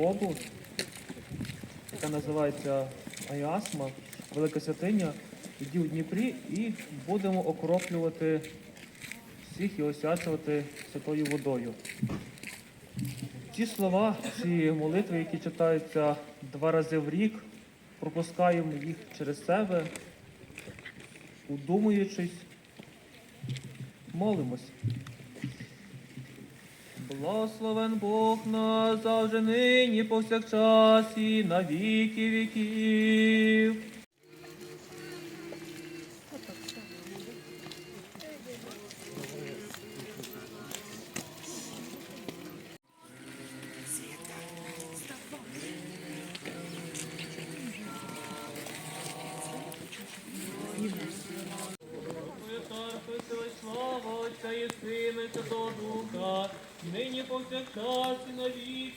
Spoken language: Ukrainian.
Богу, яка називається Айасма, Велика Святиня, тоді у Дніпрі, і будемо окроплювати всіх і освячувати святою водою. Ці слова, ці молитви, які читаються два рази в рік, пропускаємо їх через себе, удумуючись, молимось. Благословен Бог нас завжди нині повсякчас і на віки віків. Слава Отця і Сина, Святого Духа, нині повсякчас і на віки віків.